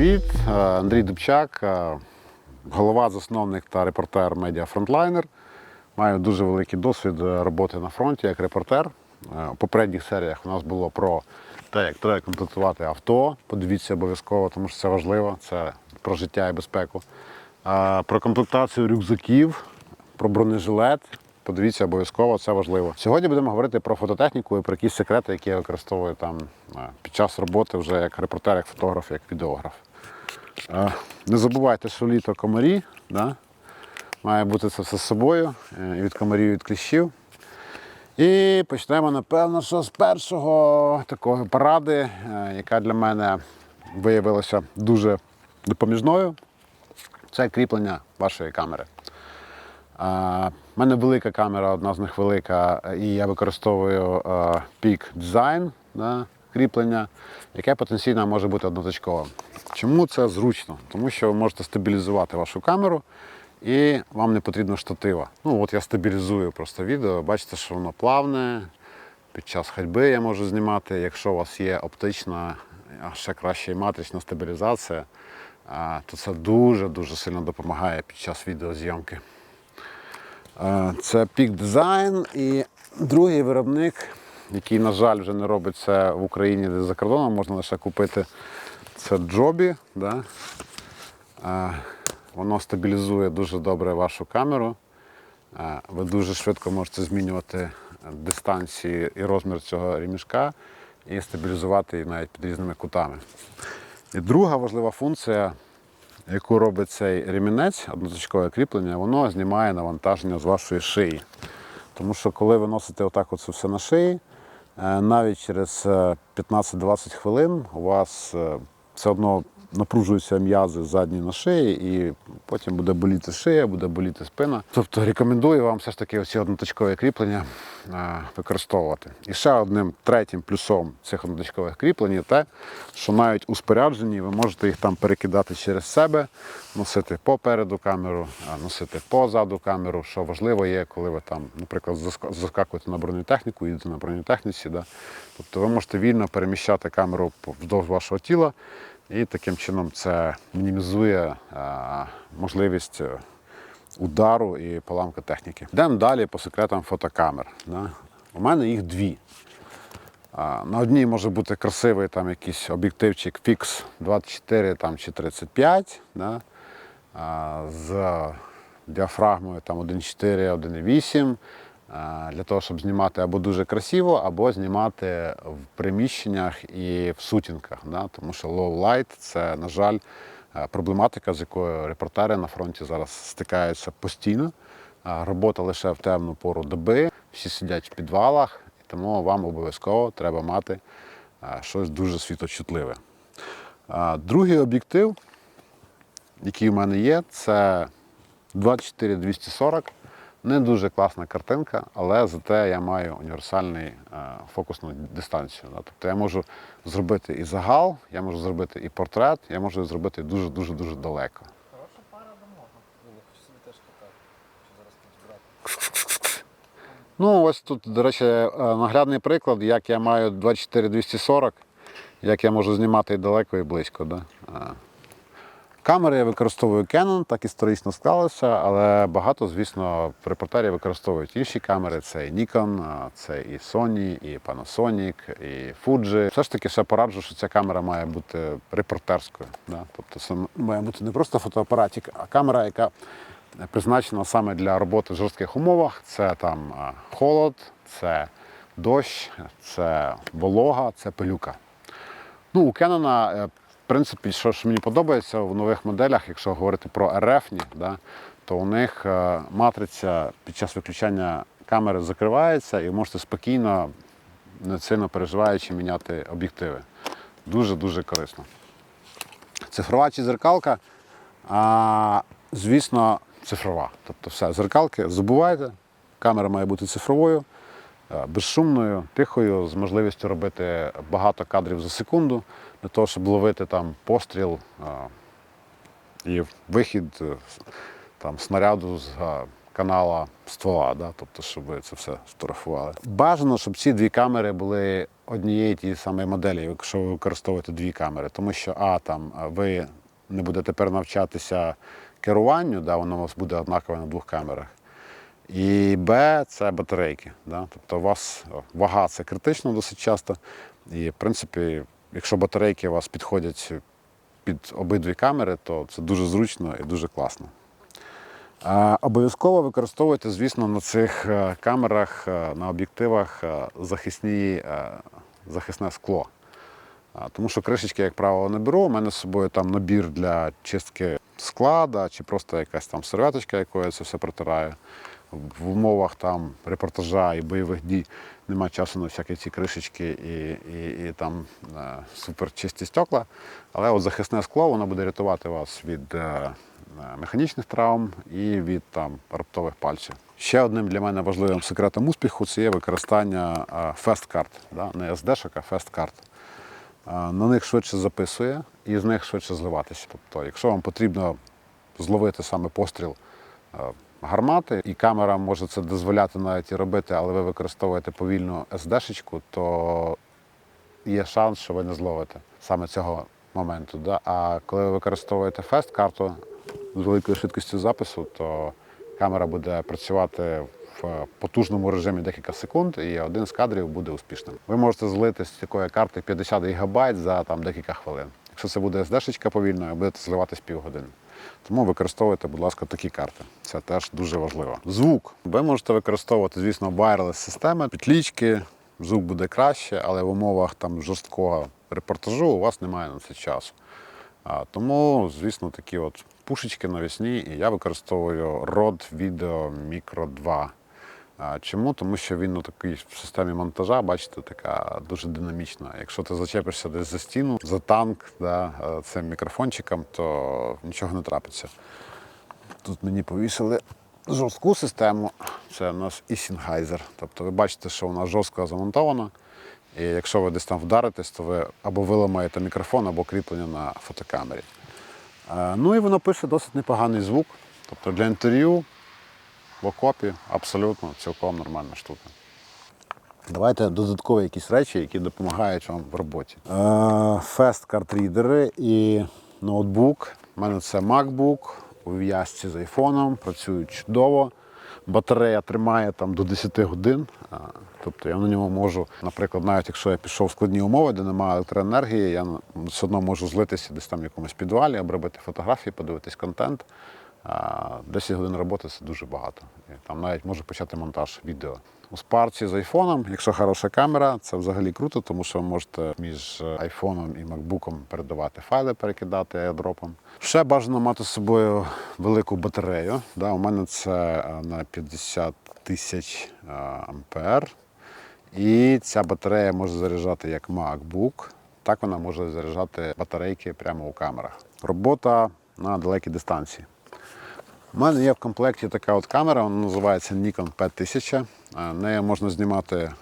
привіт! Е, Андрій Дубчак, е, голова, засновник та репортер медіа Фронтлайнер. Маю дуже великий досвід е, роботи на фронті як репортер. У попередніх серіях у нас було про те, як треба комплектувати авто. Подивіться обов'язково, тому що це важливо. Це про життя і безпеку. Про комплектацію рюкзаків, про бронежилет. Подивіться обов'язково, це важливо. Сьогодні будемо говорити про фототехніку і про якісь секрети, які я використовую там під час роботи вже як репортер, як фотограф, як відеограф. Е, Не забувайте, що літо комарі, да? має бути це все з собою, е, від комарів, від кліщів. І почнемо, напевно, що з першого такої поради, е, яка для мене виявилася дуже допоміжною. Це кріплення вашої камери. У мене велика камера, одна з них велика, і я використовую е, Peak Design да, кріплення, яке потенційно може бути одноточковим. Чому це зручно? Тому що ви можете стабілізувати вашу камеру і вам не потрібно штатива. Ну от я стабілізую просто відео, бачите, що воно плавне. Під час ходьби я можу знімати. Якщо у вас є оптична, а ще краще і матрична стабілізація, то це дуже-дуже сильно допомагає під час відеозйомки. Е, Це Peak Design і другий виробник, який, на жаль, вже не робить це в Україні, де за кордоном можна лише купити. Це Joby. Да? Е, Воно стабілізує дуже добре вашу камеру. Е, Ви дуже швидко можете змінювати дистанції і розмір цього ремішка і стабілізувати її навіть під різними кутами. І друга важлива функція, яку робить цей ремінець, одноточкове кріплення, воно знімає навантаження з вашої шиї. Тому що коли ви носите отак оце все на шиї, навіть через е, 15-20 хвилин у вас е, все одно напружуються м'язи задні на шиї, і потім буде боліти шия, буде боліти спина. Тобто рекомендую вам все ж таки оці одноточкові кріплення е, використовувати. І ще одним третім плюсом цих одноточкових кріплень є те, що навіть у спорядженні ви можете їх там перекидати через себе, носити попереду камеру, носити позаду камеру. Що важливо є, коли ви там, наприклад, заскакуєте на бронетехніку, їдете на бронетехніці. Да? Тобто ви можете вільно переміщати камеру вздовж вашого тіла, і таким чином це мінімізує можливість е, удару і поламки техніки. Йдемо далі по секретам фотокамер. У мене їх дві. На одній може бути красивий там якийсь об'єктивчик Fix 24 там, чи 35 да? з діафрагмою 1,4, 1,8 а, для того, щоб знімати або дуже красиво, або знімати в приміщеннях і в сутінках. Да? Тому що light це, на жаль, е, проблематика, з якою репортери на фронті зараз стикаються постійно. Робота лише в темну пору доби, всі сидять в підвалах, тому вам обов'язково треба мати щось дуже світочутливе. Другий об'єктив, який в мене є, це 24-240. Не дуже класна картинка, але зате я маю універсальний е, фокусну дистанцію. Тобто я можу зробити і загал, я можу зробити і портрет, я можу зробити дуже-дуже дуже далеко. Хороша пара домога. Я хочу собі теж катати. Хочу зараз підбрати. Ну, ось тут, до речі, е, наглядний приклад, як я маю 24-240, як я можу знімати і далеко, і близько. Да? Камери я використовую Canon, так історично склалося, але багато, звісно, репортерів використовують інші камери. Це і Nikon, це і Sony, і Panasonic, і Fuji. Все ж таки ще пораджу, що ця камера має бути репортерською. Да? Тобто це має бути не просто фотоапаратик, а камера, яка призначена саме для роботи в жорстких умовах. Це там холод, це дощ, це волога, це пилюка. Ну, у Canon, е, в принципі, що ж мені подобається в нових моделях, якщо говорити про РФ, да, то у них е, матриця під час виключання камери закривається і ви можете спокійно, не сильно переживаючи, міняти об'єктиви. Дуже-дуже корисно. Цифрова чи зеркалка, а, звісно, цифрова. Тобто все, зеркалки забувайте, камера має бути цифровою, безшумною, тихою, з можливістю робити багато кадрів за секунду, для того, щоб ловити там постріл е, і вихід е, там, снаряду з е, канала ствола, да? тобто, щоб ви це все сфотографували. Бажано, щоб ці дві камери були однієї тієї самої моделі, якщо ви використовуєте дві камери, тому що а там ви не будете тепер навчатися керуванню, да, воно у вас буде однакове на двох камерах. І Б це батарейки. Да? Тобто у вас вага це критично досить часто. І, в принципі, якщо батарейки у вас підходять під обидві камери, то це дуже зручно і дуже класно. Обов'язково використовуйте, звісно, на цих е, камерах, е, на об'єктивах е, захисні, захисне скло. Тому що кришечки, як правило, не беру. У мене з собою там набір для чистки скла, да, чи просто якась там серветочка, якою я це все протираю. В умовах там репортажа і бойових дій немає часу на всякі ці кришечки і, і, і там е, суперчисті стекла. Але от захисне скло воно буде рятувати вас від е, е, механічних травм і від там, раптових пальців. Ще одним для мене важливим секретом успіху це є використання фест-карт. Да? Не SD-шок, а фест-карт. На них швидше записує і з них швидше зливатися. Тобто, якщо вам потрібно зловити саме постріл е, гармати, і камера може це дозволяти навіть і робити, але ви використовуєте повільну SD-шечку, то є шанс, що ви не зловите саме цього моменту. Да? А коли ви використовуєте фест-карту з великою швидкістю запису, то камера буде працювати в потужному режимі декілька секунд, і один з кадрів буде успішним. Ви можете злити з такої карти 50 ГБ за там, декілька хвилин. Якщо це буде SD-шечка повільною, будете зливатись півгодини. Тому використовуйте, будь ласка, такі карти. Це теж дуже важливо. Звук. Ви можете використовувати, звісно, wireless системи, підлічки. Звук буде краще, але в умовах там жорсткого репортажу у вас немає на це часу. А, тому, звісно, такі от пушечки навісні, і я використовую Rode Video Micro 2. Чому? Тому що він ну, такий в системі монтажа, бачите, така дуже динамічна. Якщо ти зачепишся десь за стіну, за танк да, е, цим мікрофончиком, то нічого не трапиться. Тут мені повісили жорстку систему. Це у нас Sennheiser. Тобто ви бачите, що вона жорстко замонтована. І якщо ви десь там вдаритесь, то ви або виламаєте мікрофон, або кріплення на фотокамері. Е, Ну і воно пише досить непоганий звук. Тобто для інтерв'ю в окопі абсолютно цілком нормальна штука. Давайте додаткові якісь речі, які допомагають вам в роботі. Фест картрідери і ноутбук. У мене це MacBook у в'язці з айфоном, працюють чудово. Батарея тримає там до 10 годин. Тобто я на ньому можу, наприклад, навіть якщо я пішов в складні умови, де немає електроенергії, я все одно можу злитися десь там в якомусь підвалі, обробити фотографії, подивитись контент. А, 10 годин роботи це дуже багато. Там навіть можу почати монтаж відео. У спарці з айфоном, якщо хороша камера, це взагалі круто, тому що ви можете між айфоном і макбуком передавати файли, перекидати аердропом. Ще бажано мати з собою велику батарею. Да, у мене це на 50 тисяч а, ампер. І ця батарея може заряджати як MacBook, так вона може заряджати батарейки прямо у камерах. Робота на далекій дистанції. У мене є в комплекті така от камера, вона називається Nikon 5000. Е, Нею можна знімати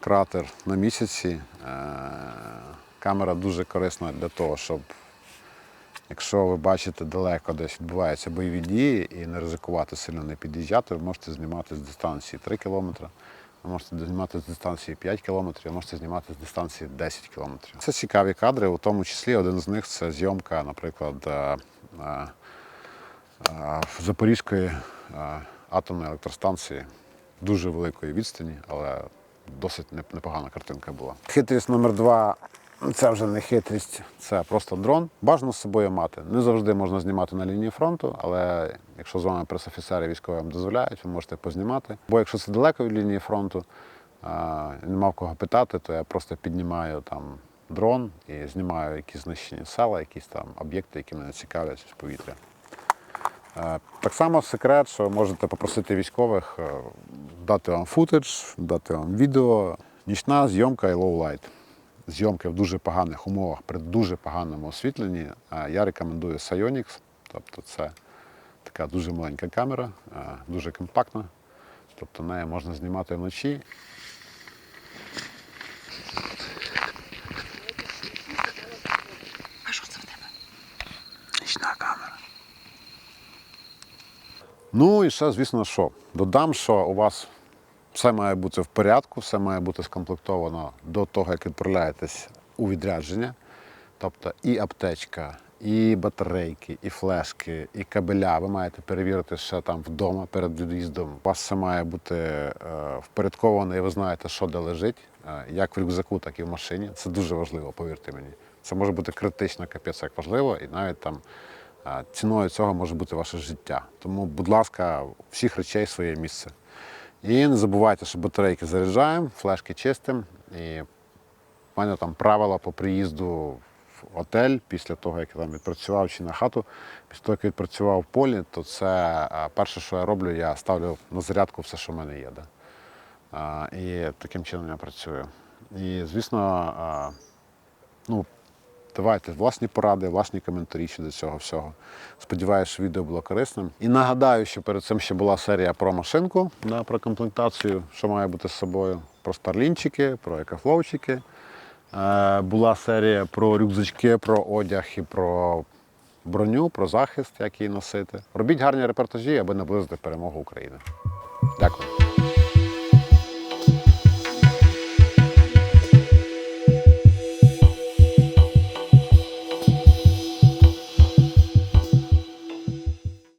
кратер на місяці. Е, Камера дуже корисна для того, щоб якщо ви бачите далеко десь відбуваються бойові дії і не ризикувати сильно не під'їжджати, ви можете знімати з дистанції 3 кілометри. Ви можете знімати з дистанції 5 кілометрів, ви можете знімати з дистанції 10 кілометрів. Це цікаві кадри, у тому числі один з них це зйомка, наприклад, е, Запорізької е, атомної електростанції дуже великої відстані, але досить непогана картинка була. Хитрість номер два це вже не хитрість, це просто дрон. Бажано з собою мати. Не завжди можна знімати на лінії фронту, але якщо з вами пресофіцери військові вам дозволяють, ви можете познімати. Бо якщо це далеко від лінії фронту, нема в кого питати, то я просто піднімаю там дрон і знімаю якісь знищені села, якісь там об'єкти, які мене цікавлять з повітря. Е, Так само секрет, що можете попросити військових е, дати вам футаж, дати вам відео. Нічна зйомка і лоу-лайт. Зйомки в дуже поганих умовах, при дуже поганому освітленні. Я рекомендую Psyonix. Тобто це така дуже маленька камера, е, дуже компактна. Тобто нею можна знімати вночі. А що це в тебе? Нічна камера. Ну і ще, звісно, що? Додам, що у вас все має бути в порядку, все має бути скомплектовано до того, як відправляєтесь у відрядження. Тобто і аптечка, і батарейки, і флешки, і кабеля. Ви маєте перевірити ще там вдома перед від'їздом. У вас все має бути е, впорядковано, і ви знаєте, що де лежить, е, як в рюкзаку, так і в машині. Це дуже важливо, повірте мені. Це може бути критично, капець як важливо, і навіть там ціною цього може бути ваше життя. Тому, будь ласка, всіх речей своє місце. І не забувайте, що батарейки заряджаємо, флешки чистимо. І в мене там правила по приїзду в готель після того, як я там відпрацював чи на хату. Після того, як відпрацював в полі, то це перше, що я роблю, я ставлю на зарядку все, що в мене є. Да? І таким чином я працюю. І, звісно, ну, давайте власні поради, власні коментарі щодо цього всього. Сподіваюся, що відео було корисним. І нагадаю, що перед цим ще була серія про машинку, да, про комплектацію, що має бути з собою, про старлінчики, про екофлоучики. Е, була серія про рюкзачки, про одяг і про броню, про захист, як її носити. Робіть гарні репортажі, аби наблизити перемогу України. Дякую.